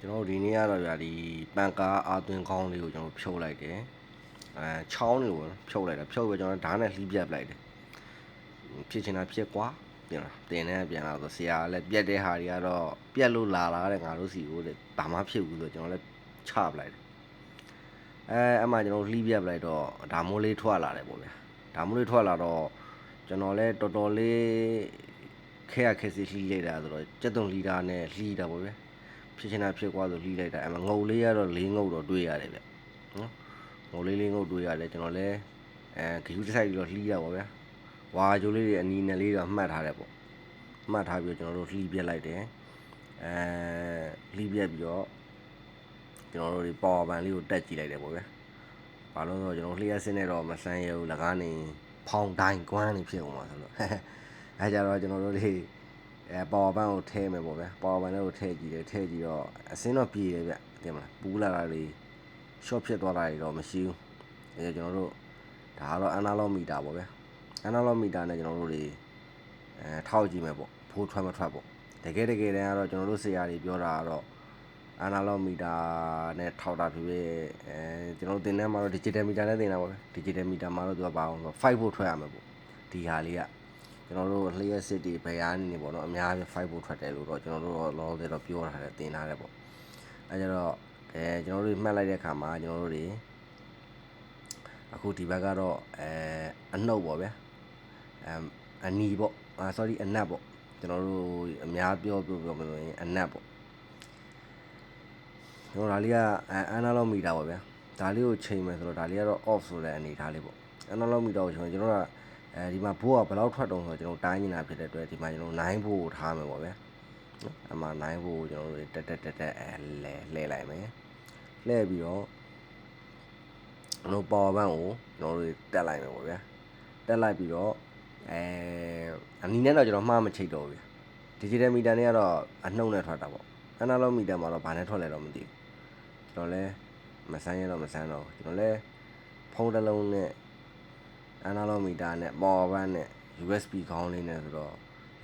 ကျွန်တော်တို့ဒီနေ့ကတော့ဗျာဒီပန်ကားအာသွင်းကောင်းလေးကိုကျွန်တော်တို့ဖြုတ်လိုက်တယ်အဲချောင်းလေးကိုဖြုတ်လိုက်တာဖြုတ်ပြီးကျွန်တော်ဓာတ်နဲ့လှီးပြတ်ပလိုက်တယ်ဖြစ်ချင်တာဖြစ်ကွာပြန်လာတင်နေပြန်လာဆိုဆရာကလည်းပြက်တဲ့ဟာတွေကတော့ပြက်လို့လာလာတဲ့ငါတို့စီကိုတဲ့ဘာမှဖြစ်ဘူးဆိုကျွန်တော်လည်းချပလိုက်တယ်အဲအမှကျွန်တော်လှီးပြတ်ပလိုက်တော့ဒါမိုးလေးထွက်လာတယ်ပေါ့ဗျာဒါမိုးလေးထွက်လာတော့ကျွန်တော်လည်းတော်တော်လေးခဲရခဲစီလှီးလိုက်တာဆိုတော့စက်တုံလီတာနဲ့လှီးတာပေါ့ဗျာ ဖြစ်ချင်တာဖြစ်သွားဆိုလှီးလိုက်တာအဲ့မှာငုံလေးကတော့လေးငုံတော့တွေးရတယ်ဗျနော်ငုံလေးလေးငုံတွေးရတယ်ကျွန်တော်လည်းအဲဂယူးတစ်ဆိုင်ပြီးတော့လှီးရပါဗျာဝါကြိုးလေးတွေအနီနဲ့လေးတော့မှတ်ထားတယ်ပေါ့မှတ်ထားပြီးတော့ကျွန်တော်တို့လှီးပြက်လိုက်တယ်အဲလှီးပြက်ပြီးတော့ကျွန်တော်တို့ဒီပေါ်ပန်လေးကိုတက်ကြည့်လိုက်တယ်ပေါ့ဗျာဘာလို့လဲဆိုတော့ကျွန်တော်လျှက်စင်းနေတော့မဆန်းရဘူးလကားနေဖောင်တိုင်းကွမ်းနေဖြစ်အောင်ပါဆိုလို့အဲကြတော့ကျွန်တော်တို့တွေ အဲပါဝါဘန်ကိုထဲမယ်ပေါ့ဗျာပါဝါဘန်လေးကိုထဲကြည့်တယ်ထဲကြည့်တော့အစင်းတော့ပြေတယ်ဗျတင်မလားပူးလာတာတွေ short ဖြစ်သွားတာတွေတော့မရှိဘူးအဲကျွန်တော်တို့ဒါကတော့ analog meter ပေါ့ဗျာ analog meter နဲ့ကျွန်တော်တို့တွေအဲထောက်ကြည့်မယ်ပေါ့ဖိုးထွက်မထွက်ပေါ့တကယ်တကယ်တမ်းကတော့ကျွန်တော်တို့ဆရာတွေပြောတာကတော့ analog meter နဲ့ထောက်တာဖြစ်ဖြစ်အဲကျွန်တော်တို့သင်တန်းမှာတော့ digital meter နဲ့သင်တာပေါ့ဗျာ digital meter မှာတော့သူကဘာအောင်ဆို5ဖို့ထွက်ရမှာပေါ့ဒီဟာလေးက ကျွန်တော်တို့လျှက်စစ်တွေဘယ်အားနေပေါ့နော်အများကြီး5ဖို့ထွက်တယ်လို့တော့ကျွန်တော်တို့တော့လောလောဆယ်တော့ပြောထားတယ်တင်ထားတယ်ပေါ့အဲကြတော့အဲကျွန်တော်တို့မှတ်လိုက်တဲ့အခါမှာကျွန်တော်တို့တွေအခုဒီဘက်ကတော့အဲအနှုတ်ပေါ့ဗျာအမ်အနီပေါ့အာ sorry အနက်ပေါ့ကျွန်တော်တို့အများပြောပြောပြောမယ်ဆိုရင်အနက်ပေါ့ကျွန်တော်ဒါလေးကအဲ analog meter ပေါ့ဗျာဒါလေးကိုချိန်မယ်ဆိုတော့ဒါလေးကတော့ off ဆိုတဲ့အနေထားလေးပေါ့ analog meter ကိုချိန်ကျွန်တော်တို့က အဲဒီမှာဘိုးကဘယ်လောက်ထွက်တုံးဆိုတော့ကျွန်တော်တိုင်းနေတာဖြစ်တဲ့အတွက်ဒီမှာကျွန်တော်9ဘိုးကိုထားမယ်ပေါ့ဗျာနော်အမှ9ဘိုးကိုကျွန်တော်တို့တက်တက်တက်တက်အဲလဲလှည့်လိုက်မယ်လှည့်ပြီးတော့ကျွန်တော်ပါဝါဘန်ကိုကျွန်တော်တို့တက်လိုက်မယ်ပေါ့ဗျာတက်လိုက်ပြီးတော့အဲအနီနဲ့တော့ကျွန်တော်မှားမချိတ်တော့ဘူးဗျာ digital meter နဲ့ကတော့အနှုတ်နဲ့ထွက်တာပေါ့ analog meter မှာတော့ဘာနဲ့ထွက်လဲတော့မသိဘူးကျွန်တော်လဲမဆန်းရတော့မဆန်းတော့ဘူးကျွန်တော်လဲဖုန်းတစ်လုံးနဲ့ analog meter နဲ့ power bank နဲ့ USB ခေါင်းလေးနဲ့ဆိုတော့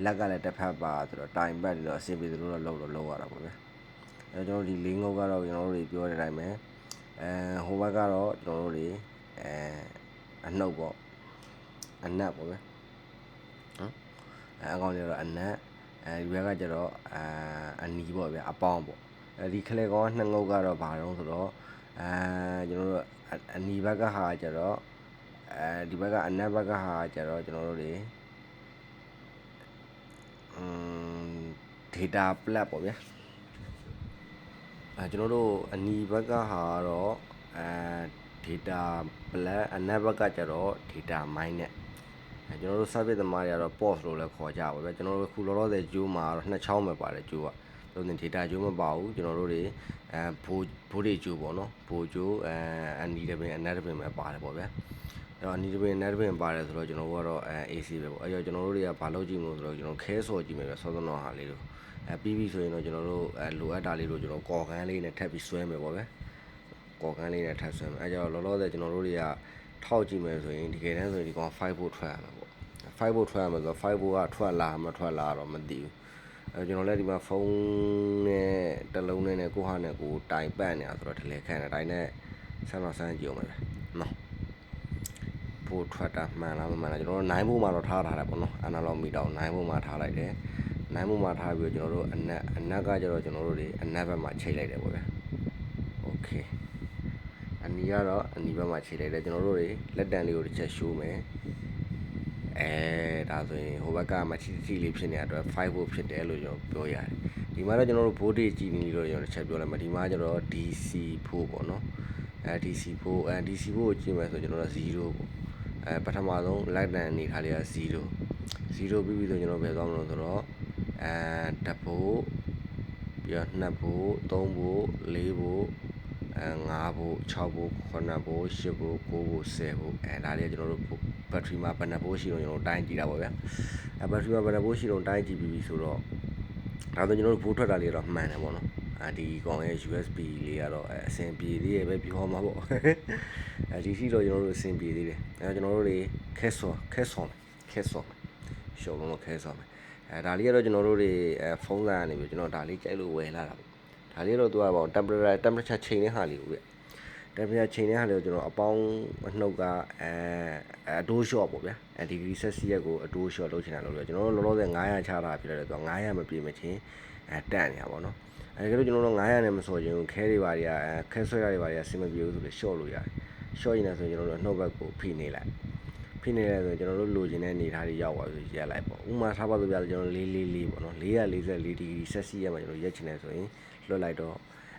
လက်ကလည်းတစ်ဖက်ပါဆိုတော့ time pad တွေတော့အဆင်ပြေသလိုတော့လောက်တော့လောက်ရတာပေါ့ဗျာအဲကျွန်တော်ဒီလေးငုတ်ကတော့ကျွန်တော်တို့တွေပြောတဲ့အတိုင်းပဲအဲဟိုဘက်ကတော့ကျွန်တော်တို့တွေအဲအနှုတ်ပေါ့အနက်ပေါ့ဗျာနော်အဲအကောင်ကျတော့အနက်အဲဒီဘက်ကကျတော့အာအနီပေါ့ဗျာအပေါင်းပေါ့အဲဒီခလေကောင်ကနှစ်ငုတ်ကတော့ဘာတော့ဆိုတော့အဲကျွန်တော်တို့အနီဘက်ကဟာကျတော့ အဲဒီဘက်ကအနက်ဘက်ကဟာကျတော့ကျွန်တော်တို့တွေอืม data plat ပေါ့ဗျာအဲကျွန်တော်တို့အနီဘက်ကဟာတော့အဲ data plat အနက်ဘက်ကကျတော့ data mine နဲ့အဲကျွန်တော်တို့ service သမားတွေကတော့ post လို့လည်းခေါ်ကြပါဗျာကျွန်တော်တို့ခုလောလောဆယ်ဂျိုးမှာတော့နှစ်ချောင်းပဲပါတယ်ဂျိုးကတို့တင် data ဂျိုးမပါဘူးကျွန်တော်တို့တွေအဲဘိုးဘိုးတွေဂျိုးပေါ့နော်ဘိုးဂျိုးအဲအနီတပင်အနက်တပင်ပဲပါတယ်ပေါ့ဗျာ အဲ့တော့အနီတပင် net တပင်ပါတယ်ဆိုတော့ကျွန်တော်တို့ကတော့အဲ AC ပဲပေါ့အဲ့တော့ကျွန်တော်တို့တွေကဘာလုပ်ကြည့်မလို့ဆိုတော့ကျွန်တော်ခဲဆော်ကြည့်မယ်ပဲစောစောတော့ဟာလေးတို့အဲပြီးပြီဆိုရင်တော့ကျွန်တော်တို့အဲလိုအပ်တာလေးတို့ကျွန်တော်ကော်ကန်းလေးနဲ့ထပ်ပြီးဆွဲမယ်ပေါ့ဗျာကော်ကန်းလေးနဲ့ထပ်ဆွဲမယ်အဲ့ကြောင့်လောလောဆယ်ကျွန်တော်တို့တွေကထောက်ကြည့်မယ်ဆိုရင်ဒီကယ်တန်းဆိုရင်ဒီကောင်5 volt ထွက်ရမှာပေါ့5 volt ထွက်ရမှာဆိုတော့5 volt ကထွက်လာမထွက်လာတော့မသိဘူးအဲကျွန်တော်လည်းဒီမှာဖုန်းနဲ့တစ်လုံးနဲ့ကိုဟာနဲ့ကိုတိုင်ပတ်နေတာဆိုတော့တလဲခန့်တယ်တိုင်းနဲ့ဆန်းတော့ဆန်းကြည့်အောင်ပဲနော် ဖို့ထွက်တာမှန်လားမမှန်လားကျွန်တော်တို့9ဘို့မှာတော့ထားထားတယ်ပေါ့နော် analog meter ကို9ဘို့မှာထားလိုက်တယ်9ဘို့မှာထားပြီးတော့ကျွန်တော်တို့အနက်အနက်ကကျတော့ကျွန်တော်တို့တွေအနက်ဘက်မှာချိန်လိုက်တယ်ပေါ့ဗျာ okay အနီကတော့အနီဘက်မှာချိန်လိုက်တယ်ကျွန်တော်တို့တွေလက်တံလေးကိုတစ်ချက်ရှိုးမယ်အဲဒါဆိုရင်ဟိုဘက်ကမချီချီလေးဖြစ်နေတဲ့အတွက်5 volt ဖြစ်တယ်လို့ကျွန်တော်ပြောရတယ်ဒီမှာတော့ကျွန်တော်တို့ voltage ကြည့်နေလို့ကျွန်တော်တစ်ချက်ပြောလိုက်မယ်ဒီမှာကျတော့ DC ဖို့ပေါ့နော်အဲ DC ဖို့အဲ DC ဖို့ကိုကြည့်မယ်ဆိုကျွန်တော်တို့0ပေါ့ အဲပထမဆုံး light တန်အနေထားလေးက0 0ပြီးပြီဆိုကျွန်တော်ဘယ်သွားမလို့ဆိုတော့အဲတဖို့ပြီးတော့2ဖို့3ဖို့4ဖို့အဲ5ဖို့6ဖို့9ဖို့10ဖို့9ဖို့10ဖို့အဲဒါလေးကကျွန်တော်တို့ဘက်ထရီမှာဘယ်နှဖို့ရှိတော့ကျွန်တော်တိုင်းကြည့်တာပေါ့ဗျာအဲဘက်ထရီမှာဘယ်နှဖို့ရှိတော့တိုင်းကြည့်ပြီးပြီဆိုတော့ဒါဆိုကျွန်တော်တို့ဘူးထွက်တာလေးတော့မှန်တယ်ပေါ့နော်အာ ဒီကောင်ရဲ့ USB လေးကတော့အဲအဆင်ပြေသေးရဲ့ပဲပြောမှာပေါ့အဲဒီစီတော့ကျွန်တော်တို့အဆင်ပြေသေးတယ်အဲကျွန်တော်တို့တွေခဲဆော်ခဲဆော်မယ်ခဲဆော်မယ်ရှုံလုံးလို့ခဲဆော်မယ်အဲဒါလေးကတော့ကျွန်တော်တို့တွေအဲဖုန်းလာနေပြီကျွန်တော်ဒါလေးကြိုက်လို့ဝယ်လာတာပေါ့ဒါလေးတော့သူကပေါ့ temperature temperature ချိန်တဲ့ဟာလေးကိုဗျ temperature ချိန်တဲ့ဟာလေးကိုကျွန်တော်အပေါင်းအနှုတ်ကအဲအတိုး short ပေါ့ဗျာအဲ degree celsius ကိုအတိုး short လုပ်ချင်တာလို့ပြောကျွန်တော်တို့လောလောဆယ်900ချတာဖြစ်တယ်သူက900မပြည့်မချင်းအဲတက်နေတာပေါ့နော် အဲဒါကြလို့ကျွန်တော်တို့900နဲ့မစော်ချင်ဘူးခဲတွေပါတွေကအဲခဲဆွဲရတွေပါတွေကဆင်မပြေဘူးဆိုပြီး short လို့ရတယ် short ရင်လည်းဆိုရင်ကျွန်တော်တို့အနှုတ်ဘက်ကိုဖိနေလိုက်ဖိနေလဲဆိုရင်ကျွန်တော်တို့လိုချင်တဲ့အနေအထားတွေရောက်သွားပြီရက်လိုက်ပေါ့ဥမာထားပါဆိုပြကျွန်တော်444ပေါ့နော်444 degree celsius မှာကျွန်တော်ရက်ချင်တယ်ဆိုရင်လွှတ်လိုက်တော့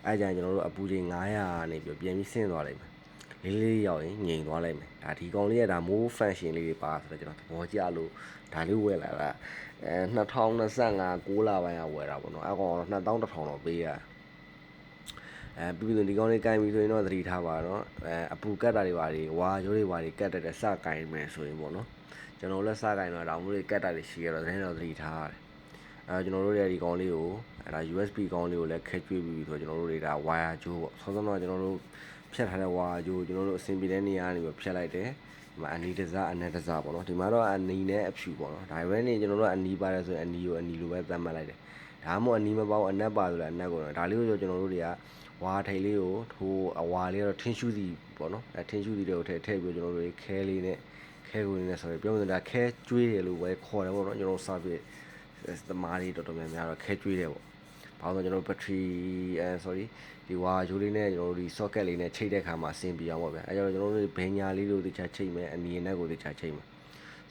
အဲကြရင်ကျွန်တော်တို့အပူချိန်900နေပြီးပြန်ပြီးဆင်းသွားလိုက်မယ် လေးလေးရောက်ရင်ငြိမ်သွားလိုက်မယ်ဒါဒီကောင်လေးကဒါမိုး function လေးတွေပါဆိုတော့ကျွန်တော်သဘောကျလို့ဒါလေးဝယ်လာတာအဲ2025 6လပိုင်းကဝယ်တာပေါ့နော်အဲကောင်တော့2000တော့ပေးရအဲပြီးပြီးဒီကောင်လေးကင်ပြီးဆိုရင်တော့သတိထားပါတော့အဲအပူကတ်တာတွေပါတွေဝါရိုးတွေပါတွေကတ်တဲ့စကင်မယ်ဆိုရင်ပေါ့နော်ကျွန်တော်လည်းစကင်တော့တောင်မိုးတွေကတ်တာတွေရှိရတော့တင်းတော့သတိထားရတယ်အဲကျွန်တော်တို့ရဲ့ဒီကောင်လေးကိုအဲဒါ USB ကောင်လေးကိုလည်းခဲကျွေးပြီးဆိုတော့ကျွန်တော်တို့တွေဒါ wire ကြိုးပေါ့ဆောစောတော့ကျွန်တော်တို့ ဖြတ်ထားတဲ့ wire ကြိုးကျွန်တော်တို့အဆင်ပြေတဲ့နေရာကနေပြီးဖြတ်လိုက်တယ်ဒီမှာအနီတစားအနက်တစားပေါ့နော်ဒီမှာတော့အနီနဲ့အဖြူပေါ့နော်ဒါပဲနေကျွန်တော်တို့အနီပါတယ်ဆိုရင်အနီကိုအနီလိုပဲသတ်မှတ်လိုက်တယ်ဒါမှမဟုတ်အနီမပေါင်းအနက်ပါဆိုလည်းအနက်ကိုတော့ဒါလေးကိုကျွန်တော်တို့တွေကဝါထိတ်လေးကိုထိုးအဝါလေးကတော့ထင်းရှူးစီပေါ့နော်အဲထင်းရှူးစီတွေကိုထည့်ထည့်ပြီးကျွန်တော်တို့တွေခဲလေးနဲ့ခဲကိုလေးနဲ့ဆိုရင်ပြောမှဒါခဲကျွေးတယ်လို့ပဲခေါ်တယ်ပေါ့နော်ကျွန်တော်တို့ service သမားတွေတော်တော်များများတော့ခဲကျွေးတယ်ပေါ့ ဘာလို့ကျွန်တော်တို့ battery အဲ sorry ဒီဝါဂျိုးလေးနဲ့ကျွန်တော်တို့ဒီ socket လေးနဲ့ချိတ်တဲ့ခါမှာအဆင်ပြေအောင်ပေါ့ဗျာအဲကြောင့်ကျွန်တော်တို့ဘင်းညာလေးတို့တခြားချိတ်မယ်အနီနဲ့ကိုတခြားချိတ်မယ်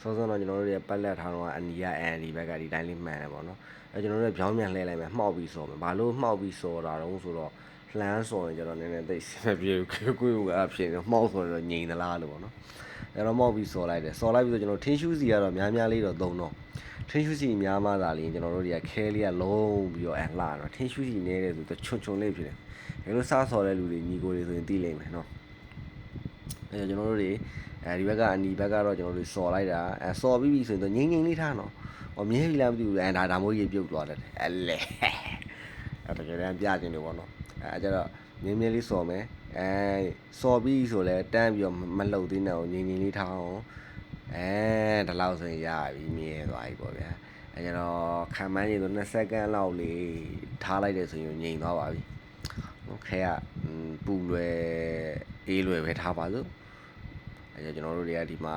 စောစောတော့ကျွန်တော်တို့ရဲ့ပတ်လက်ထားတော့အနီကအန်ဒီဘက်ကဒီတိုင်းလေးမှန်တယ်ပေါ့နော်အဲကျွန်တော်တို့ပြောင်းပြန်လှည့်လိုက်မယ်မှောက်ပြီးစော်မယ်ဘာလို့မှောက်ပြီးစော်တာတော့ဆိုတော့လှမ်းစော်ရင်ကျွန်တော်နည်းနည်းသိစမပြေဘူးကိုယ်ကအဖြစ်နေမှောက်စော်တော့ငြိမ်သလားလို့ပေါ့နော်အဲတော့မှောက်ပြီးစော်လိုက်တယ်စော်လိုက်ပြီးတော့ကျွန်တော်ထင်းရှူးစီကတော့များများလေးတော့သုံးတော့ ထင်းရှူးစီများမှသာလျှင်ကျွန်တော်တို့တွေကခဲလေးကလုံးပြီးတော့အဲလှတော့ထင်းရှူးစီနေတယ်ဆိုတော့ချွန်ချွန်လေးဖြစ်တယ်ဒါလို့စားစော်တဲ့လူတွေညီကိုတွေဆိုရင်သိလိမ့်မယ်နော်အဲကျွန်တော်တို့တွေအဲဒီဘက်ကအနီဘက်ကတော့ကျွန်တော်တို့စော်လိုက်တာအဲစော်ပြီးပြီဆိုရင်တော့ငိမ့်ငိမ့်လေးထားနော်ဟောမြဲပြီလားမသိဘူးအဲဒါဒါမိုးကြီးပြုတ်သွားတယ်အဲလေအဲတကယ်တမ်းပြခြင်းလို့ပေါ့နော်အဲကျတော့မြင်းမြင်းလေးစော်မယ်အဲစော်ပြီးဆိုလဲတန်းပြီးတော့မလှုပ်သေးနဲ့ငိမ့်ငိမ့်လေးထားအောင် အဲဒီလောက်ဆိုရင်ရပြီမြဲသွားပြီပေါ့ဗျာအဲကျတော့ခံမှန်းရည်ဆို20စက္ကန့်လောက်လေးထားလိုက်တယ်ဆိုရင်ငြိမ်သွားပါပြီခဲကပူလွယ်အေးလွယ်ပဲထားပါစို့အဲကျွန်တော်တို့တွေကဒီမှာ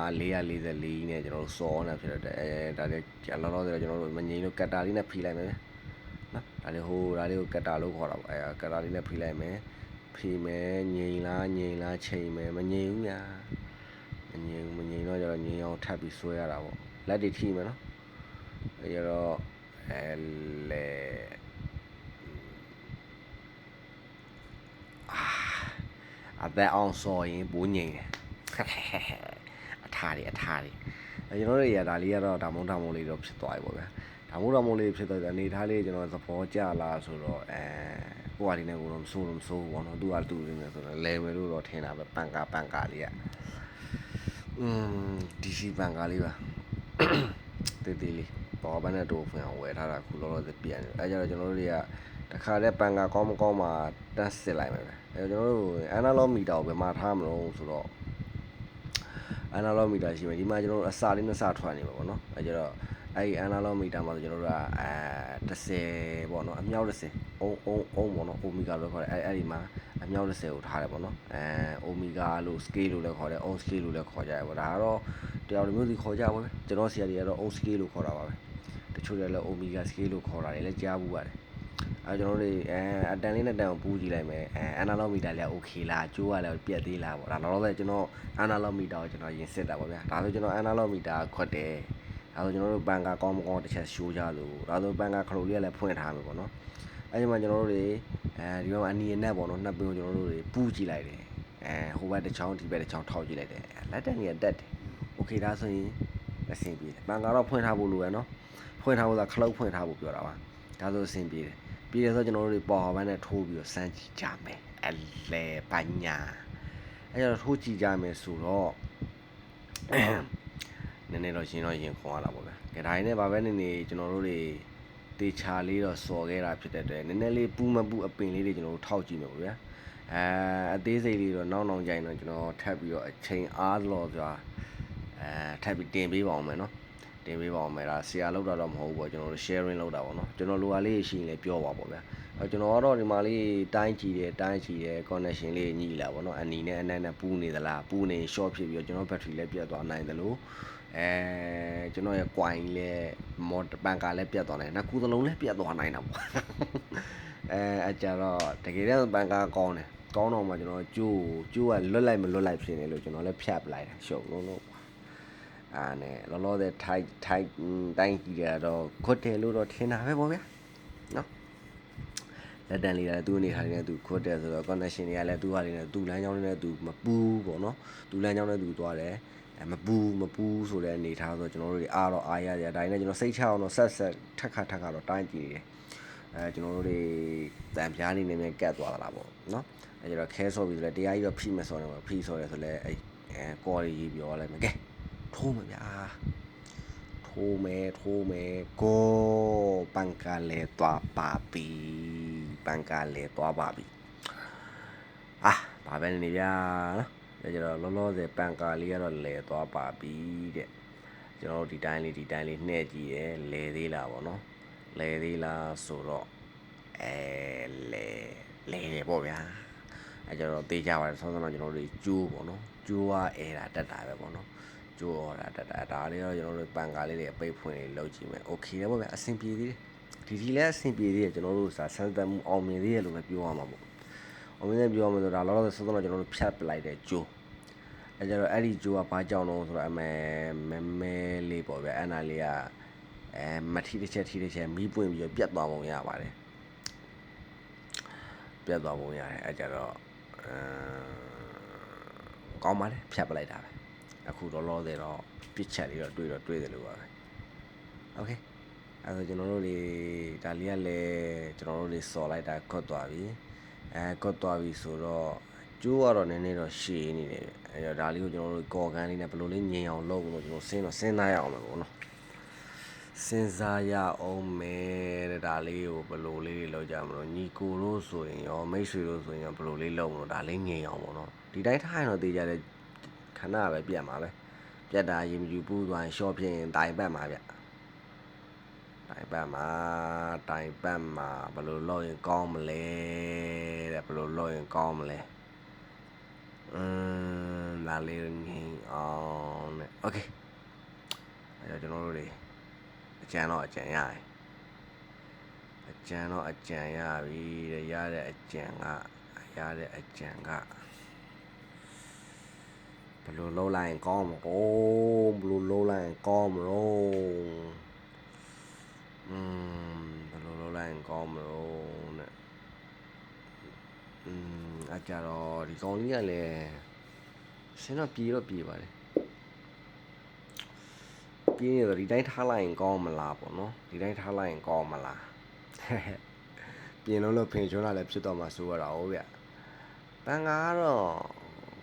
444နဲ့ကျွန်တော်တို့စောနေတာဖြစ်တဲ့အဲဒါလေးလောလောဆယ်ကျွန်တော်တို့မငြိမ်လို့ကတ်တာလေးနဲ့ဖိလိုက်မယ်နော်ဒါလေးဟိုဒါလေးကိုကတ်တာလို့ခေါ်တာပေါ့အဲကတ်တာလေးနဲ့ဖိလိုက်မယ်ဖိမယ်ငြိမ်လားငြိမ်လားချိန်မယ်မငြိမ်ဘူးညာမ ငြိမ်မငြိမ်တော့ကျတော့ငြိမ်အောင်ထပ်ပြီးဆွဲရတာပေါ့လက်တွေထိမယ်နော်အဲကျတော့အဲလေအသက်အောင်စော်ရင်ဘူးငြိမ်တယ်အထားတွေအထားတွေအဲကျွန်တော်တို့ရဒါလေးကတော့ဒါမုံဒါမုံလေးတော့ဖြစ်သွားပြီပေါ့ဗျာဒါမုံဒါမုံလေးဖြစ်သွားတဲ့အနေထားလေးကျွန်တော်သဘောကျလာဆိုတော့အဲကိုကဒီနဲ့ကိုတော့မစိုးလို့မစိုးဘူးပေါ့နော်သူကတူနေတယ်ဆိုတော့ level လို့တော့ထင်တာပဲပန်ကာပန်ကာလေးက อืมဒီရှိပန်ကားလေးပါတေးသေးလေးဘောဘန်နဲ့တော့ဖွင့်အောင်ဝယ်ထားတာခုလောလောဆယ်ပြန်နေအဲကြတော့ကျွန်တော်တို့တွေကတခါတည်းပန်ကားကောင်းမကောင်းမှတက်စစ်လိုက်မယ်ပဲအဲကျွန်တော်တို့ analog meter ကိုပဲမှာထားမလို့ဆိုတော့ analog meter ရှိမယ်ဒီမှာကျွန်တော်တို့အစာလေးနှစ်စာထွက်နေပါဘောနော်အဲကြတော့အဲ့ဒီ analog meter မှာဆိုကျွန်တော်တို့ကအဲ30ပေါ့နော်အမြောက်30အုံးအုံးအုံးပေါ့နော် ohmic လို့ခေါ်တယ်အဲ့အဲ့ဒီမှာ အမြောက်20ကိုထားတယ်ပေါ့နော်အဲ omega လို့ scale လို့လည်းခေါ်တယ် ohm scale လို့လည်းခေါ်ကြတယ်ပေါ့ဒါကတော့တရားတော်မျိုးစီခေါ်ကြပါပဲကျွန်တော်ဆရာတွေကတော့ ohm scale လို့ခေါ်တာပါပဲတချို့တွေလည်း omega scale လို့ခေါ်တာတွေလည်းကြားဘူးပါတယ်အဲကျွန်တော်တို့အဲအတန်လေးနဲ့တန်ကိုပူးကြည့်လိုက်မယ်အဲ analog meter လည်း okay လားကျိုးကလည်းပြက်သေးလားပေါ့ဒါတော့လည်းကျွန်တော် analog meter ကိုကျွန်တော်ရင်စစ်တာပေါ့ဗျာဒါဆိုကျွန်တော် analog meter ခွတ်တယ်ဒါဆိုကျွန်တော်တို့ဘန်ကာကောင်းမကောင်းတစ်ချက်ရှိုးကြလို့ဒါဆိုဘန်ကာခရိုလေးကလည်းဖွင့်ထားမယ်ပေါ့နော် အဲဒီမှာကျွန်တော်တို့တွေအဲဒီမှာအနီနဲ့ပေါ့နော်နှစ်ပင်ကိုကျွန်တော်တို့တွေပူးကြည့်လိုက်တယ်အဲဟိုဘက်တစ်ချောင်းဒီဘက်တစ်ချောင်းထောက်ကြည့်လိုက်တယ်လက်တက်နေတက်တယ် okay ဒါဆိုရင်အဆင်ပြေတယ်ဘန်ကာတော့ဖွင့်ထားဖို့လိုရနော်ဖွင့်ထားဖို့ကခလုတ်ဖွင့်ထားဖို့ပြောတာပါဒါဆိုအဆင်ပြေတယ်ပြီးတယ်ဆိုကျွန်တော်တို့တွေပေါ်ဟောဘန်းနဲ့ထိုးပြီးတော့စမ်းကြည့်ကြမယ်အလဲပညာအဲဒါထိုးကြည့်ကြမယ်ဆိုတော့နည်းနည်းတော့ရှင်တော့ရင်ခွန်ရတာပေါ့ဗျာကဲဒါရင်းနဲ့ဗာပဲနေနေကျွန်တော်တို့တွေ တေချာလေးတော့စော်ခဲ့တာဖြစ်တဲ့အတွက်နည်းနည်းလေးပူမပူအပင်လေးတွေကျွန်တော်တို့ထောက်ကြည့်မယ်ပေါ့ဗျာအဲအသေးစိတ်လေးတော့နောက်နောက်ကြိုင်တော့ကျွန်တော်ထပ်ပြီးတော့အချိန်အားလောစွာအဲထပ်ပြီးတင်ပေးပါအောင်မယ်နော်တင်ပေးပါအောင်မယ်ဒါဆရာလောက်တာတော့မဟုတ်ဘူးပေါ့ကျွန်တော်တို့ sharing လောက်တာပေါ့နော်ကျွန်တော်လိုအားလေးရှိရင်လည်းပြောပါပေါ့ဗျာအဲ့ကျွန်တော်ကတော့ဒီမှာလေးတိုင်းကြည့်တယ်တိုင်းကြည့်တယ် connection လေးညှိလာပေါ့နော်အနီနဲ့အနက်နဲ့ပူးနေသလားပူးနေ short ဖြစ်ပြီးတော့ကျွန်တော် battery လည်းပြတ်သွားနိုင်တယ်လို့ အဲကျွန်တော်ရဲ့ coin လည်းမော်ပန်ကာလည်းပြတ်သွားနိုင်တယ်နှစ်ခုသလုံးလည်းပြတ်သွားနိုင်တာပေါ့အဲအကြတော့တကယ်တော့ပန်ကာကောင်းတယ်ကောင်းတော့မှကျွန်တော်ကျိုးကျိုးကလွတ်လိုက်မလွတ်လိုက်ဖြစ်နေလို့ကျွန်တော်လည်းဖြတ်ပလိုက်တာရှုပ်လုံးလုံးအာနဲ့လောလောဆယ် tight tight တိုင်းကြည့်ရတော့ခွတ်တယ်လို့တော့ထင်တာပဲပေါ့ဗျာနော်လက်တန်လေးကလည်းသူ့အနေထားလေးနဲ့သူခွတ်တယ်ဆိုတော့ connection တွေကလည်းသူ့ဟာလေးနဲ့သူ့လမ်းကြောင်းလေးနဲ့သူမပူးပေါ့နော်သူ့လမ်းကြောင်းနဲ့သူသွားတယ်အဲ မပူးမပူးဆိုတဲ့အနေထားဆိုတော့ကျွန်တော်တို့တွေအားတော့အားရကြဒါနဲ့ကျွန်တော်စိတ်ချအောင်တော့ဆက်ဆက်ထက်ခါထက်ခါတော့တိုင်းကြည့်နေတယ်အဲကျွန်တော်တို့တွေတန်ပြားလေးနဲ့မြကတ်သွားတာလားပေါ့နော်အဲကျတော့ခဲဆော့ပြီးဆိုလဲတရားကြီးတော့ဖိမယ်ဆော့တယ်ပေါ့ဖိဆော့တယ်ဆိုလဲအဲအဲကော်ရီရေးပြောလိုက်မယ်ကဲထိုးမယ်ဗျာထိုးမယ်ထိုးမယ်ကိုပန်ကာလေသွားပါပြီပန်ကာလေသွားပါပြီအာဘာပဲနေဗျာနော် ဒါကြတော့လောလောဆယ်ပန်ကာလေးကတော့လဲသွားပါပြီတဲ့ကျွန်တော်တို့ဒီတိုင်းလေးဒီတိုင်းလေးနှဲ့ကြည့်ရယ်လဲသေးလားဗောနော်လဲသေးလားဆိုတော့အဲလဲလဲတယ်ပေါ့ဗျာအဲကြတော့တေးကြပါတယ်ဆောင်းဆောင်းတော့ကျွန်တော်တို့ကျိုးပေါ့နော်ကျိုးကအဲတာတက်တာပဲပေါ့နော် ကျိုးအော်တာတက်တာဒါလေးတော့ကျွန်တော်တို့ပန်ကာလေးတွေအပိတ်ဖွင့်လေးလုပ်ကြည့်မယ်โอเคတယ်ပေါ့ဗျာအဆင်ပြေသေးတယ်ဒီဒီလည်းအဆင်ပြေသေးတယ်ကျွန်တော်တို့စာစမ်းသပ်မှုအောင်မြင်သေးတယ်လို့ပဲပြောရမှာပေါ့ အောင်မြင်တယ်ပြောရမှာဆိုတော့လောလောဆယ်ဆုံးတော့ကျွန်တော်တို့ဖြတ်ပလိုက်တဲ့ကျိုးအဲကြတော့အဲ့ဒီကျိုးကဘာကြောင့်လဲဆိုတော့အမဲမဲမဲလေးပေါ့ဗျာအဲ့နာလေးကအဲမထီတစ်ချက်ထီတစ်ချက်မီးပွင့်ပြီးတော့ပြတ်သွားပုံရပါတယ်ပြတ်သွားပုံရတယ်အဲကြတော့အဲကောင်းပါလေဖြတ်ပလိုက်တာပဲ အခုတော့လောဆယ်တော့ပစ်ချက်လေးတော့တွေ့တော့တွေ့တယ်လို့ပါပဲโอเคအဲဆိုကျွန်တော်တို့တွေဒါလေးကလည်းကျွန်တော်တို့တွေစော်လိုက်တာကွတ်သွားပြီ အဲကွတ်သွားပြီဆိုတော့ကျိုးကတော့နည်းနည်းတော့ရှည်နေတယ်အဲတော့ဒါလေးကိုကျွန်တော်တို့ကော်ကန်းလေးနဲ့ဘယ်လိုလေးငြိမ်အောင်လုပ်လို့ကျွန်တော်စဉ်းတော့စဉ်းစားရအောင်ပဲပေါ့နော်စဉ်းစားရအောင်မယ်တဲ့ဒါလေးကိုဘယ်လိုလေးတွေလုပ်ကြမလို့ညီကိုတို့ဆိုရင်ရောမိတ်ဆွေတို့ဆိုရင်ရောဘယ်လိုလေးလုပ်မလို့ဒါလေးငြိမ်အောင်ပေါ့နော်ဒီတိုင်းထားရင်တော့တေးကြတဲ့ခဏပဲပြတ်မှာပဲပြတ်တာရင်မယူပူးသွားရင်ရှော့ဖြစ်ရင်တိုင်ပတ်မှာဗျ တိုင်ပတ်မှာတိုင်ပတ်မှာဘယ်လိုလုပ်ရင်ကောင်းမလဲတဲ့ဘယ်လိုလုပ်ရင်ကောင်းမလဲอืมဒါလေးငင်းအောင်တဲ့โอเคအဲတော့ကျွန်တော်တို့တွေအကျန်တော့အကျန်ရတယ်အကျန်တော့အကျန်ရပြီတဲ့ရတဲ့အကျန်ကရတဲ့အကျန်က ဘယ်လိုလုံးလိုက်ရင်ကောင်းမလို့ဘယ်လို มအကြတော့ဒီကောင်လေးကလည်းစင်းတော့ပြေတော့ပြေပါတယ်ပြေနေတော့ဒီတိုင်းထားလိုက်ရင်ကောင်းမလားပေါ့နော်ဒီတိုင်းထားလိုက်ရင်ကောင်းမလားပြင်လို့လို့ဖင်ချွန်းလာလည်းဖြစ်တော့မှဆိုရတာဟုတ်ဗျပန်ကားကတော့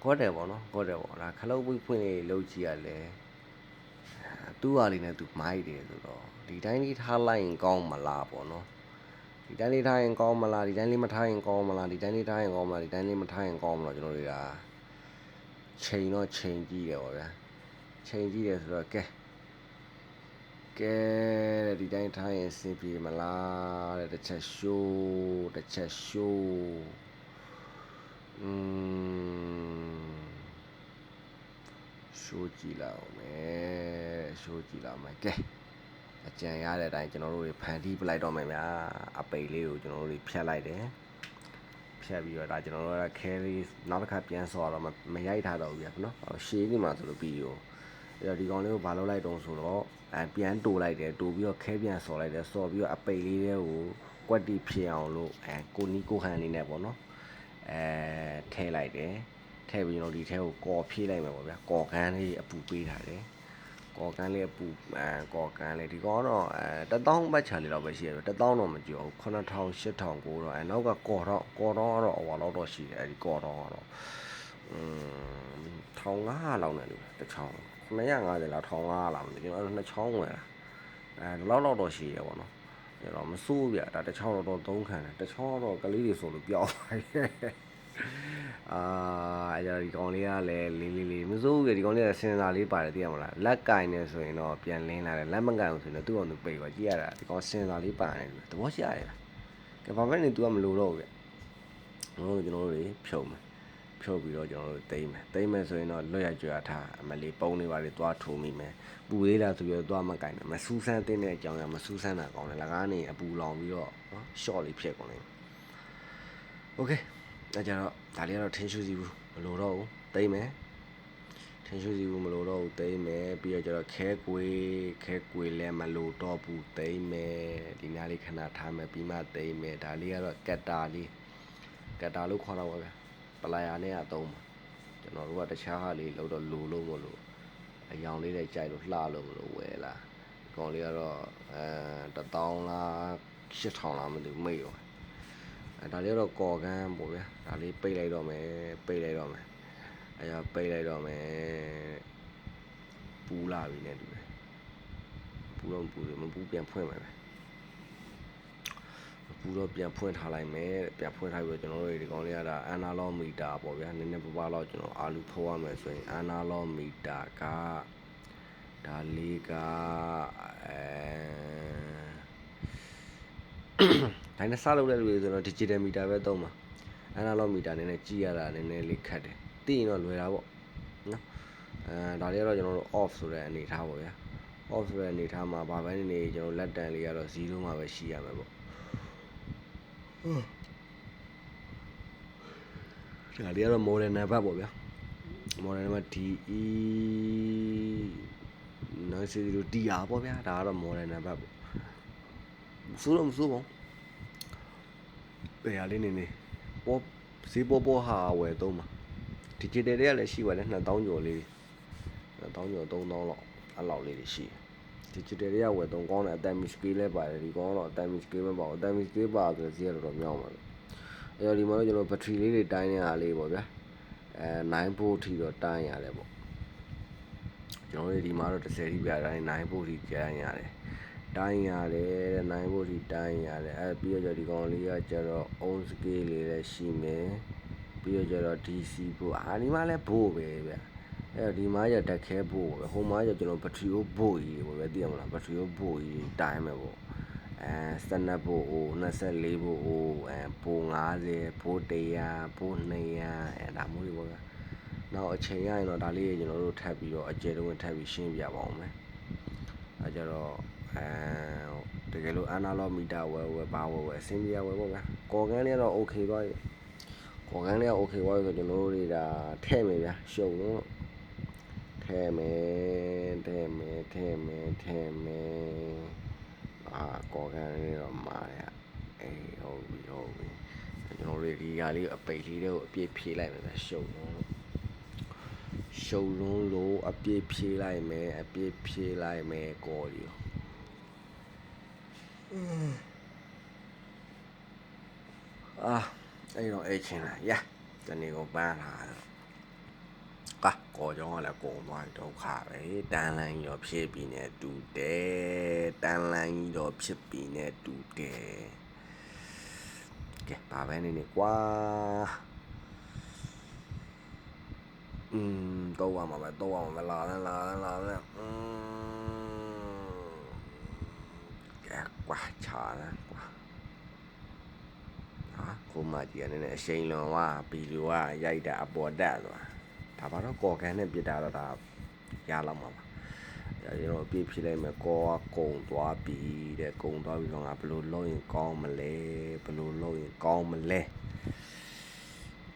ခေါ်တယ်ပေါ့နော်ခေါ်တယ်ပေါ့ဒါခလုတ်ပွင့်ဖွင့်လေးလုံးကြည့်ရလဲသူ့ဟာလေးနဲ့သူမိုက်တယ်ဆိုတော့ဒီတိုင်းလေးထားလိုက်ရင်ကောင်းမလားပေါ့နော် ဒီတိုင်းလေးထားရင်ကောင်းမလားဒီတိုင်းလေးမထားရင်ကောင်းမလားဒီတိုင်းလေးထားရင်ကောင်းမလားဒီတိုင်းလေးမထားရင်ကောင်းမလားကျွန်တော်တွေကချိန်တော့ချိန်ကြည့်တယ်ပေါ့ဗျာချိန်ကြည့်တယ်ဆိုတော့ကဲကဲတဲ့ဒီတိုင်းထားရင်အဆင်ပြေမလားတဲ့တစ်ချက်ရှိုးတစ်ချက်ရှိုးอืมရှိုးကြည့်လောက်အောင်မယ်ရှိုးကြည့်လောက်မယ်ကဲ အကြံရတဲ့အတိုင်းကျွန်တော်တို့တွေဖန်တီးပလိုက်တော့မယ်ဗျာအပိတ်လေးကိုကျွန်တော်တို့တွေဖြတ်လိုက်တယ်ဖြတ်ပြီးတော့ဒါကျွန်တော်တို့ကခဲလေးနောက်တစ်ခါပြန်ဆော်တော့မမရိုက်ထားတော့ဘူးဗျာနော်ဟိုရှည်နေမှာဆိုလို့ပြီးရောအဲ့တော့ဒီကောင်လေးကိုဘာလုပ်လိုက်တုံးဆိုတော့အဲပြန်တိုးလိုက်တယ်တိုးပြီးတော့ခဲပြန်ဆော်လိုက်တယ်ဆော်ပြီးတော့အပိတ်လေးတွေကိုကွက်တီဖြစ်အောင်လို့အဲကိုနီကိုဟန်လေးနဲ့ပေါ့နော်အဲထဲလိုက်တယ်ထဲပြီးတော့ဒီထဲကိုကော်ဖြည့်လိုက်မယ်ပေါ့ဗျာကော်ကန်းလေးအပူပေးထားတယ် ကော်ကန်းလေးအပူအဲကော်ကန်းလေးဒီကောင်ကတော့အဲတထောင်ပတ်ချာလေးတော့ပဲရှိရတယ်တထောင်တော့မကျော်ဘူး9000 8000 9000တော့အဲနောက်ကကော်တော့ကော်တော့ကတော့ဟိုလောက်တော့ရှိတယ်အဲဒီကော်တော့ကတော့อืม1500လောက်နဲ့လို့တစ်ချောင်း950လောက်1500လောက်မသိဘူးအဲ့တော့နှစ်ချောင်းဝင်လာအဲလောက်လောက်တော့ရှိရပါတော့ကျွန်တော်မစိုးပြဒါတစ်ချောင်းတော့သုံးခံတယ်တစ်ချောင်းတော့ကလေးတွေဆိုလို့ပြောင်းသွားတယ် အာအဲ့ဒါဒီကောင်လေးကလည်းလေးလေးလေးမစိုးဘူးဒီကောင်လေးကစင်စာလေးပါတယ်သိရမလားလက်ကင်နေဆိုရင်တော့ပြန်လင်းလာတယ်လက်မကန်ဘူးဆိုရင်တော့သူ့အောင်သူပိတ်သွားကြည့်ရတာဒီကောင်စင်စာလေးပါတယ်သဘောကျရတယ် ကဲဘာပဲနေ तू ကမလိုတော့ဘူးဗျကျွန်တော်တို့ကျွန်တော်တို့တွေဖြုတ်မယ်ဖြုတ်ပြီးတော့ကျွန်တော်တို့တိမ့်မယ်တိမ့်မယ်ဆိုရင်တော့လွတ်ရကြွရထားအမလေးပုံနေပါလေသွားထိုးမိမယ်ပူလေးလားဆိုပြီးတော့သွားမကင်တယ်မဆူးဆန်းတင်းတဲ့အကြောင်းကမဆူးဆန်းတာကောင်းတယ်လကားနေအပူလောင်ပြီးတော့နော် short လေးဖြစ်ကုန်တယ်โอเค အဲကြတော့ဒါလေးကတော့ထင်းရှူစီဘူးမလိုတော့ဘူးတိမ့်မယ်ထင်းရှူစီဘူးမလိုတော့ဘူးတိမ့်မယ်ပြီးတော့ကျတော့ခဲကွေးခဲကွေးလည်းမလိုတော့ဘူးတိမ့်မယ်ဒီနားလေးခဏထားမယ်ပြီးမှတိမ့်မယ်ဒါလေးကတော့ကက်တာလေးကက်တာလို့ခေါ်တော့ပါဗျာပလာယာနဲ့အသုံးပါကျွန်တော်တို့ကတခြားဟာလေးလောက်တော့လိုလို့မလို့အယောင်လေးတွေကြိုက်လို့လှလို့မလို့ဝယ်လာဒီကောင်လေးကတော့အဲ1000လား8000လားမသိဘူးမိတ်ရော အဲဒါလေးတော့ကော်ကန်းပေါ့ဗျာဒါလေးပိတ်လိုက်တော့မယ်ပိတ်လိုက်တော့မယ်အဲဒါပိတ်လိုက်တော့မယ်ပူလာပြီနဲ့တူတယ်ပူတော့မပူတယ်မပူပြန်ဖွင့်မယ်ပဲမပူတော့ပြန်ဖွင့်ထားလိုက်မယ်တဲ့ပြန်ဖွင့်ထားပြီးတော့ကျွန်တော်တို့ဒီကောင်လေးကဒါအနာလောမီတာပေါ့ဗျာနည်းနည်းပပတော့ကျွန်တော်အာလူဖိုးရမယ်ဆိုရင်အနာလောမီတာကဒါလေးကအဲ ဒိုင်းနဲ့စလုပ်တဲ့လူတွေဆိုတော့ digital meter ပဲသုံးပါ analog meter နည်းနည်းကြည့်ရတာနည်းနည်းလေးခက်တယ်သိရင်တော့လွယ်တာပေါ့နော်အဲဒါလေးကတော့ကျွန်တော်တို့ off ဆိုတဲ့အနေထားပေါ့ဗျာ off ဆိုတဲ့အနေထားမှာဘာပဲနေနေကျွန်တော်လက်တန်လေးကတော့0မှာပဲရှိရမယ်ပေါ့ဒါလေးကတော့ model number ပေါ့ဗျာ model number DE 90 DR ပေါ့ဗျာဒါကတော့ model number ပေါ့စိုးတော့မစိုးပါဘူး ပေရလေးနေနေပေါ်ဈေးပေါ်ပေါ်ဟာဝယ်သုံးပါဒီဂျစ်တယ်တွေကလည်းရှိပါတယ်2000ကျော်လေး2000ကျော်3000လောက်အဲ့လောက်လေးတွေရှိတယ်ဒီဂျစ်တယ်တွေကဝယ်သုံးကောင်းတယ်အတန်မီစကေးလည်းပါတယ်ဒီကောင်းတော့အတန်မီစကေးမပါဘူးအတန်မီစကေးပါဆိုဈေးကတော့မြောက်ပါလို့အဲ့တော့ဒီမှာတော့ကျွန်တော်ဘက်ထရီလေးတွေတိုင်းနေတာလေးပေါ့ဗျာအဲ9 volt ထိတော့တိုင်းရတယ်ပေါ့ကျွန်တော်တို့ဒီမှာတော့30ထိပြတိုင်း9 volt ထိကျန်းရတယ် တိုင်းရတယ်တဲ့9 volt ထိတိုင်းရတယ်အဲပြီးတော့ဒီကောင်လေးကကျတော့ on scale လေးလည်းရှိမယ်ပြီးတော့ကျတော့ DC ဖို့အာဒီမှာလည်းဘို့ပဲဗျအဲ့တော့ဒီမှာကျတက်ခဲဘို့ပဲဟိုမှာကျကျွန်တော်ဘက်ထရီကိုဘို့ကြီးပေါ့ဗျသိရမလားဘက်ထရီကိုဘို့ကြီးတိုင်းမယ်ပေါ့အဲစနပ်ဖို့ဟို24ဖို့ဟိုအဲပို50ဖို့100ဖို့200အဲဒါမျိုးတွေပေါ့ဗျနောက်အချိန်ရရင်တော့ဒါလေးကျွန်တော်တို့ထပ်ပြီးတော့အကျယ်တုံးထပ်ပြီးရှင်းပြပါအောင်မယ်အဲကြတော့ အဲတကယ်လို့ analog meter ဝယ်ဝယ်ဘာဝယ်ဝယ်အစင်းပြဝယ်ပေါ့ဗျာကော်ကန်းလေးတော့ okay သွားပြီကော်ကန်းလေးက okay သွားပြီဆိုကျွန်တော်တို့တွေဒါထဲ့မယ်ဗျာရှုံတော့ထဲ့မယ်ထဲ့မယ်ထဲ့မယ်ထဲ့မယ်အာကော်ကန်းလေးတော့မာရအေးဟုတ်ပြီဟုတ်ပြီကျွန်တော်တို့ဒီဟာလေးအပိတ်လေးတွေကိုအပြည့်ဖြေးလိုက်မယ်ဗျာရှုံတော့ရှုံလုံးလို့အပြည့်ဖြေးလိုက်မယ်အပြည့်ဖြေးလိုက်မယ်ကော်လီကို အာအဲ့တော့အဲ့ချင်းလာရတနေ့ကိုပန်းလာတော့ကကောကြောင်းကလည်းကုံသွားဒုက္ခပဲတန်လန်းကြီးတော့ဖြစ်ပြီးနေတူတယ်တန်လန်းကြီးတော့ဖြစ်ပြီးနေတူတယ်ကဲပါပဲနေနေကွာอืมတော့ရမှာပဲတော့ရမှာပဲလာလဲလာလဲလာလဲอืม ม ကဲကွာချာလဲကွာဟာကိုမကြီးကလည်းနည်းနည်းအရှိန်လွန်ဝဘီလူကရိုက်တာအပေါ်တက်သွားဒါပါတော့ကော်ကန်နဲ့ပြစ်တာတော့ဒါရလောက်မှာပါဒါကျွန်တော်အပြည့်ဖြည့်လိုက်မယ်ကောကကုံသွားပြီတဲ့ကုံသွားပြီတော့ငါဘယ်လိုလုပ်ရင်ကောင်းမလဲဘယ်လိုလုပ်ရင်ကောင်းမလဲ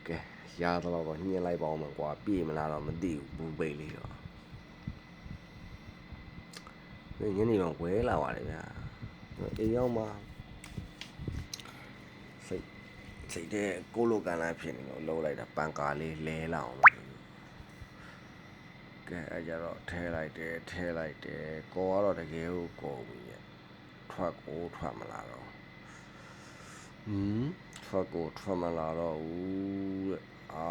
ကဲရတော့တော့ညှင်းလိုက်ပါအောင်မယ်ကွာပြေးမလားတော့မသိဘူးဘူးပိတ်လေးတော့ညနေတော့ဝဲလာပါတယ်ဗျာ အေးရောက်မှာစိတ်စိတ်တဲ့ကိုလိုကန်လာဖြစ်နေလို့လှုပ်လိုက်တာပန်ကာလေးလဲလာအောင်လို့ကဲအဲကြတော့ထဲလိုက်တယ်ထဲလိုက်တယ်ကောကတော့တကယ်ကိုကောပြီရဲ့ထွက်ကိုထွက်မလာတော့ဟမ်ထွက်ကိုထွက်မလာတော့ဘူးတဲ့အာ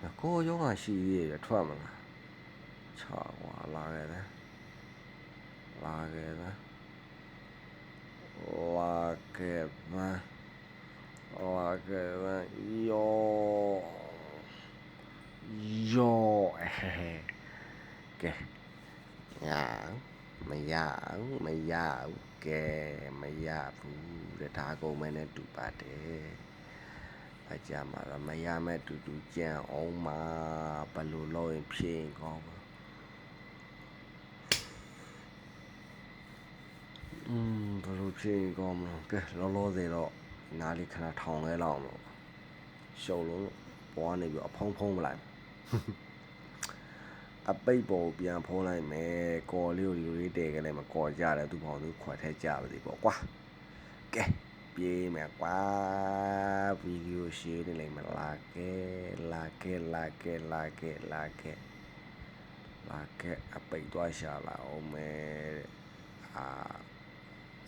ငါကိုရောကရှိသေးတယ်ထွက်မလား ချာကွာလာခဲ့တယ်လာခဲ့တယ် La que va. La que va. Yo. Yo. ¿Qué? Ya. Mày ya. Mày ရဘူးကဲမရဘူးတဲ့ဒါကုန်မဲနဲ့တူပါတယ်အကြမှာတော့မရမဲ့တူတူကြံအောင်မှာဘယ်လိုလုပ်ရင်ဖြည့်ရင်ကောင်းပါ อืมဘယ်လိုဖြည့်ရင်ကောင်းမလဲကဲလောလောဆယ်တော့ဒီနားလေးခဏထောင်လဲလောက်အောင်လို့ရှုပ်လို့ပေါ်ကနေပြီးအဖုံးဖုံးမလိုက်အပိတ်ပေါ်ကိုပြန်ဖုံးလိုက်မယ်ကော်လေးကိုလူလေးတဲကလေးမကော်ကြတယ်သူပေါင်းသူခွက်ထဲကြပါသေးပေါ့ကွာကဲပြေးမယ်ကွာဗီဒီယိုရှင်းနေလိုက်မလားကဲလာကဲလာကဲလာကဲလာကဲလာကဲအပိတ်သွားရှာလာအောင်မယ်အာ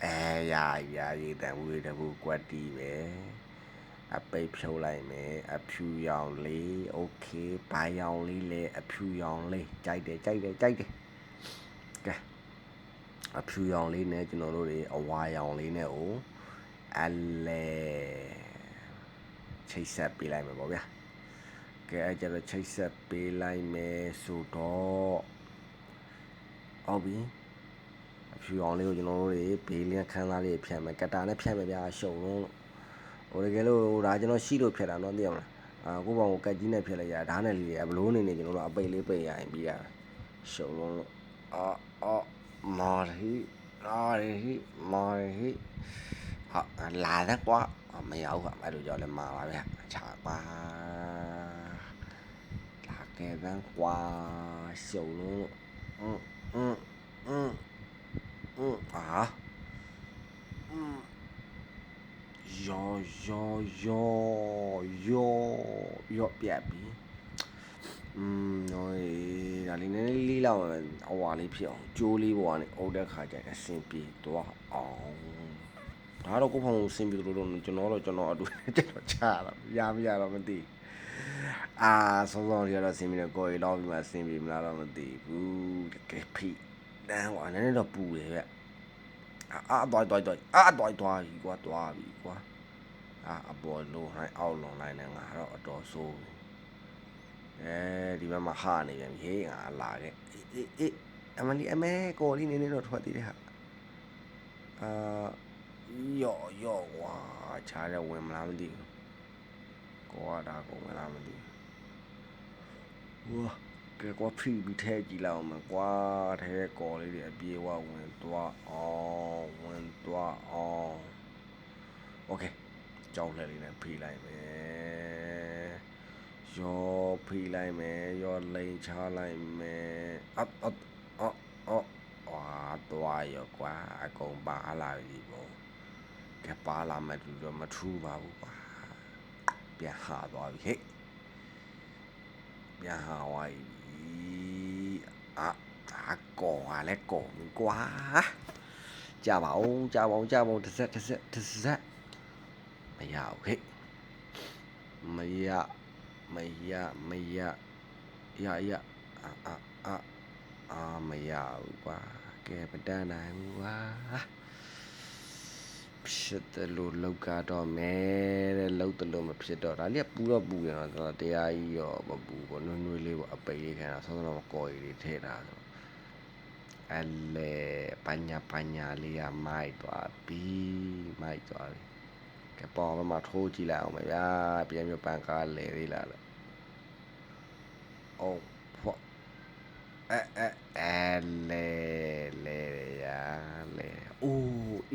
အဲရာရာရည်တန်ဝေးတဘူးကွက်တီပဲအပိတ်ဖြုတ်လိုက်မယ်အဖြူရောင်လေးโอเคဘိုင်ရောင်လေးလေအဖြူရောင်လေးကြိုက်တယ်ကြိုက်တယ်ကြိုက်တယ်ကဲအဖြူရောင်လေးနဲ့ကျွန်တော်တို့တွေအဝါရောင်လေးနဲ့ကိုအလဲချိတ်ဆက်ပေးလိုက်မယ်ပေါ့ဗျာကဲအဲ့ကျတော့ချိတ်ဆက်ပေးလိုက်မယ်ဆိုတော့ဟုတ်ပြီ အ ဖြူအောင်လေးကိုကျွန်တော်တို့တွေဘေးလင်းခန်းသားလေးဖြတ်မယ်ကတာနဲ့ဖြတ်မယ်ဗျာရှုံလုံးဟိုတကယ်လို့ဒါကျွန်တော်ရှိလို့ဖြတ်တာနော်သိရမလားအာကိုပေါ့ကိုကတ်ကြီးနဲ့ဖြတ်လိုက်ရဓာတ်နဲ့လေးရဘလို့နေနေကျွန်တော်တို့အပိတ်လေးပိတ်ရရင်ပြီးရရှုံလုံးလို့အာအာမာရီလာရီမာရီဟာလာတဲ့ကွာမရောက်ပါအဲ့လိုကြောင့်လည်းမာပါဗျာချာပါလာခဲ့တဲ့ကွာရှုံလုံးလို့嗯嗯嗯。Mm, mm, mm. ဟုတ်ပါယောယောယောယောယောပြတ်ပြီอืมတော့ဒါလေးနည်းနည်းလေးလောက်ဟွာလေးဖြစ်အောင်ကြိုးလေးပေါ်ကနေအုပ်တဲ့ခါကျရင်အဆင်ပြေသွားအောင်ဒါတော့ကိုဖုံအဆင်ပြေလို့တော့ကျွန်တော်တော့ကျွန်တော်အတူတက်တော့ချတာရမရတော့မသိအာဆုံးဆုံးရတော့အဆင်ပြေတော့ကိုရီလောက်ပြီးမှအဆင်ပြေမလားတော့မသိဘူးတကယ်ဖြစ် တန်းဟောနည်းနည်းတော့ပူတယ်ဗျအာအာတော်တော်တော်အာတော်တော်ကြီးကွာတော်ပြီကွာအာအပေါ်လုံးဟိုင်းအောက်လုံးလိုက်နေငါတော့အတော်ဆိုးအဲဒီဘက်မှာဟာနေပြန်ပြီဟေးငါလာခဲ့အေးအေးအေးအမလီအမဲကိုလေးနေနေတော့ထွက်သေးတယ်ဟာအာယော့ယော့ကွာချားရဝင်မလားမသိဘူးကိုကဒါကုန်မလားမသိဘူးဝါ ကဲကွာဖိပြီးထဲကြည့်လိုက်အောင်မကွာထဲကော်လေးတွေအပြေဝဝင်သွားအောင်ဝင်သွားအောင်โอเคကြောက်လှည့်လေးနဲ့ဖိလိုက်မယ်ရောဖိလိုက်မယ်ရောလိန်ချလိုက်မယ်အပ်အပ်အော်အော်ဝါသွားရောကွာအကုန်ပါလာပြီပေါ့ကဲပါလာမှတူတော့မထူးပါဘူးကွာပြန်ဟာသွားပြီဟဲ့ ပြန်ဟာဝိုင်းအာဒါကောကလည်းကောကွာကြပါ ဦးကြပါဦးကြပါဦးတစ်ဆက်တစ်ဆက်တစ်ဆက်မရဘူးဟဲ့မရမရမရရရအာအာအာအာမရဘူးကွာကဲမတန်းနိုင်ဘူးကွာ ဖြစ်တယ်လို့လောက်ကတော့မဲတဲ့လောက်တယ်လို့မဖြစ်တော့ဒါလေးကပူတော့ပူတယ်တော့တရားကြီးရောမပူဘူးနွေ့နွေ့လေးပေါ့အပိတ်လေးခံတာဆောဆောတော့ကော်ရီလေးထည့်တာဆိုအလေပညာပညာလေးကမိုက်သွားပြီမိုက်သွားပြီကပေါ်မှာထိုးကြည့်လိုက်အောင်ဗျာပြန်ပြပန်ကားလဲသေးလားလို့အော်ဖော့အဲအဲအဲလဲလဲရလဲအိုး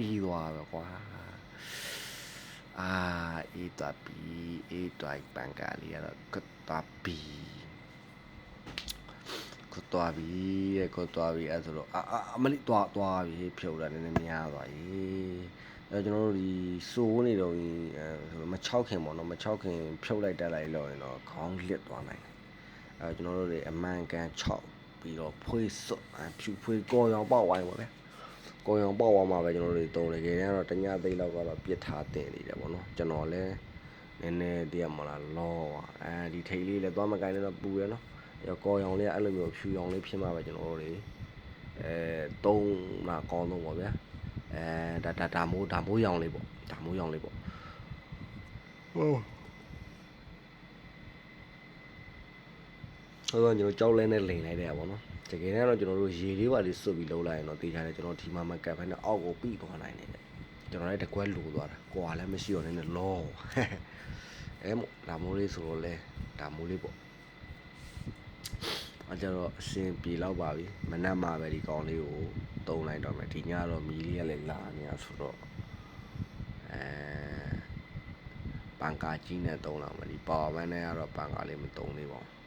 ဤသွားပဲကွာအာဤသွားပြီဤသွားပန်ကားလေးကတော့ကသွားပြီကိုသွားပြီတဲ့ကိုသွားပြီအဲ့ဆိုတော့အာအာအမလေးသွားသွားပြီဖြုတ်တာနည်းနည်းများသွားပြီအဲကျွန်တော်တို့ဒီစိုးနေတော့ဒီအဲဆိုတော့မချောက်ခင်ပေါ့နော်မချောက်ခင်ဖြုတ်လိုက်တက်လိုက်လို့ရင်တော့ခေါင်းလစ်သွားနိုင်တယ်အဲကျွန်တော်တို့တွေအမှန်ကန်ချောက်ပြီးတော့ဖွေးစွတ်အဖြူဖွေးကောရောင်ပေါက်ဝိုင်းပါဗျာ ကောရောင်ပေါက်ဝါမှာပဲကျွန်တော်တို့တုံးတယ်ကြတယ်ကတော့တညသိလောက်ကတော့ပြစ်ထားတင်နေတယ်ပေါ့နော်ကျွန်တော်လည်းနည်းနည်းတည်းမလားလောပါအဲဒီထိတ်လေးလည်းသွားမကိုင်းတော့ပူရနော်ရောကော်ရောင်လေးကအဲ့လိုမျိုးဖြူရောင်လေးဖြစ်မှာပဲကျွန်တော်တို့တွေအဲတုံးလာကောင်းဆုံးပေါ့ဗျာအဲဒါဒါဒါမိုးဒါမိုးရောင်လေးပေါ့ဒါမိုးရောင်လေးပေါ့ဟုတ်ဆိုတော့ကျွန်တော်ကြောက်လဲနဲ့လိန်လိုက်တယ်ပေါ့နော် တကယ်တမ်းတော့ကျွန်တော်တို့ရေလေးပါလေးစွတ်ပြီးလုံးလိုက်ရင်တော့တေချာတယ်ကျွန်တော်ဒီမှာမကပ်ဖက်နဲ့အောက်ကိုပြီးသွားနိုင်တယ်ကျွန်တော်လည်းတကွက်လိုသွားတာကွာလည်းမရှိတော့နည်းနည်းလောအဲမို့ဒါမိုးလေးဆိုတော့လဲဒါမိုးလေးပေါ့အကြတော့အရှင်ပြေလောက်ပါပြီမနက်မှပဲဒီကောင်လေးကိုတုံးလိုက်တော့မယ်ဒီညတော့မီလေးကလည်းလာနေတာဆိုတော့အဲပန်ကာကြီးနဲ့တုံးလာမယ်ဒီပါဝါဘန်နဲ့ကတော့ပန်ကာလေးမတုံးသေးပါဘူး